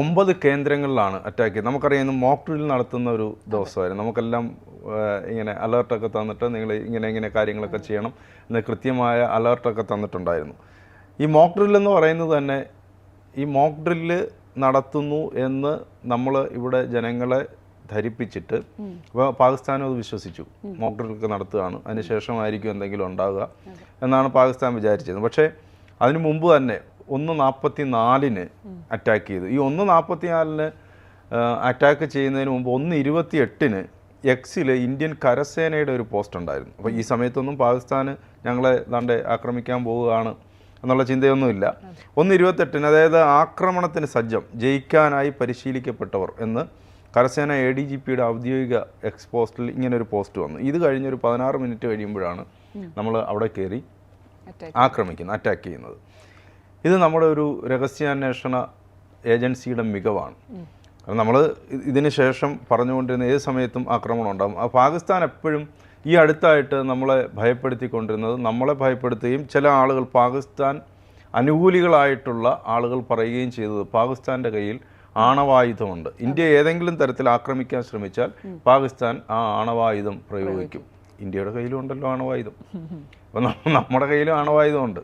ഒമ്പത് കേന്ദ്രങ്ങളിലാണ് അറ്റാക്ക് ചെയ്തത്. നമുക്കറിയാം ഇന്ന് മോക്ക് ഡ്രിൽ നടത്തുന്ന ഒരു ദിവസമായിരുന്നു. നമുക്കെല്ലാം ഇങ്ങനെ അലേർട്ടൊക്കെ തന്നിട്ട് നിങ്ങൾ ഇങ്ങനെ ഇങ്ങനെ കാര്യങ്ങളൊക്കെ ചെയ്യണം എന്ന് കൃത്യമായ അലേർട്ടൊക്കെ തന്നിട്ടുണ്ടായിരുന്നു. ഈ മോക്ക് ഡ്രിൽ എന്ന് പറയുന്നത് തന്നെ ഈ മോക്ക് ഡ്രില്ല് നടത്തുന്നു എന്ന് നമ്മൾ ഇവിടെ ജനങ്ങളെ ധരിപ്പിച്ചിട്ട് അപ്പോൾ പാകിസ്ഥാനും അത് വിശ്വസിച്ചു. മോക്ക് ഡ്രില്ലൊക്കെ നടത്തുകയാണ്. അതിനുശേഷമായിരിക്കും എന്തെങ്കിലും ഉണ്ടാവുക എന്നാണ് പാകിസ്ഥാൻ വിചാരിച്ചത് പക്ഷേ അതിനു മുമ്പ് തന്നെ ഒന്ന് നാൽപ്പത്തി നാലിന് അറ്റാക്ക് ചെയ്തു. ഈ ഒന്ന് നാൽപ്പത്തി നാലിന് അറ്റാക്ക് ചെയ്യുന്നതിന് മുമ്പ് ഒന്ന് ഇരുപത്തി എട്ടിന് എക്സിൽ ഇന്ത്യൻ കരസേനയുടെ ഒരു പോസ്റ്റ് ഉണ്ടായിരുന്നു. അപ്പോൾ ഈ സമയത്തൊന്നും പാകിസ്ഥാൻ ഞങ്ങളെ ദാണ്ട് ആക്രമിക്കാൻ പോവുകയാണ് എന്നുള്ള ചിന്തയൊന്നുമില്ല. ഒന്ന് ഇരുപത്തെട്ടിന് അതായത് ആക്രമണത്തിന് സജ്ജം ജയിക്കാനായി പരിശീലിക്കപ്പെട്ടവർ എന്ന് കരസേന എ ഡി ജി പിയുടെ ഔദ്യോഗിക എക്സ് പോസ്റ്റിൽ ഇങ്ങനെ ഒരു പോസ്റ്റ് വന്നു. ഇത് കഴിഞ്ഞൊരു പതിനാറ് മിനിറ്റ് കഴിയുമ്പോഴാണ് നമ്മൾ അവിടെ കയറി ആക്രമിക്കുന്നത്. അറ്റാക്ക് ചെയ്യുന്നത്. ഇത് നമ്മുടെ ഒരു രഹസ്യാന്വേഷണ ഏജൻസിയുടെ മികവാണ്. കാരണം നമ്മൾ ഇതിന് ശേഷം പറഞ്ഞുകൊണ്ടിരുന്ന ഏത് സമയത്തും ആക്രമണം ഉണ്ടാകും ആ പാകിസ്ഥാൻ എപ്പോഴും ഈ അടുത്തായിട്ട് നമ്മളെ ഭയപ്പെടുത്തിക്കൊണ്ടിരുന്നത് നമ്മളെ ഭയപ്പെടുത്തുകയും ചില ആളുകൾ പാകിസ്ഥാൻ അനുകൂലികളായിട്ടുള്ള ആളുകൾ പറയുകയും ചെയ്തത് പാകിസ്ഥാന്റെ കയ്യിൽ ആണവായുധമുണ്ട്. ഇന്ത്യ ഏതെങ്കിലും തരത്തിൽ ആക്രമിക്കാൻ ശ്രമിച്ചാൽ പാകിസ്ഥാൻ ആ ആണവായുധം പ്രയോഗിക്കും. ഇന്ത്യയുടെ കയ്യിലും ഉണ്ടല്ലോ ആണവായുധം. അപ്പം നമ്മുടെ കയ്യിലും ആണവായുധമുണ്ട്.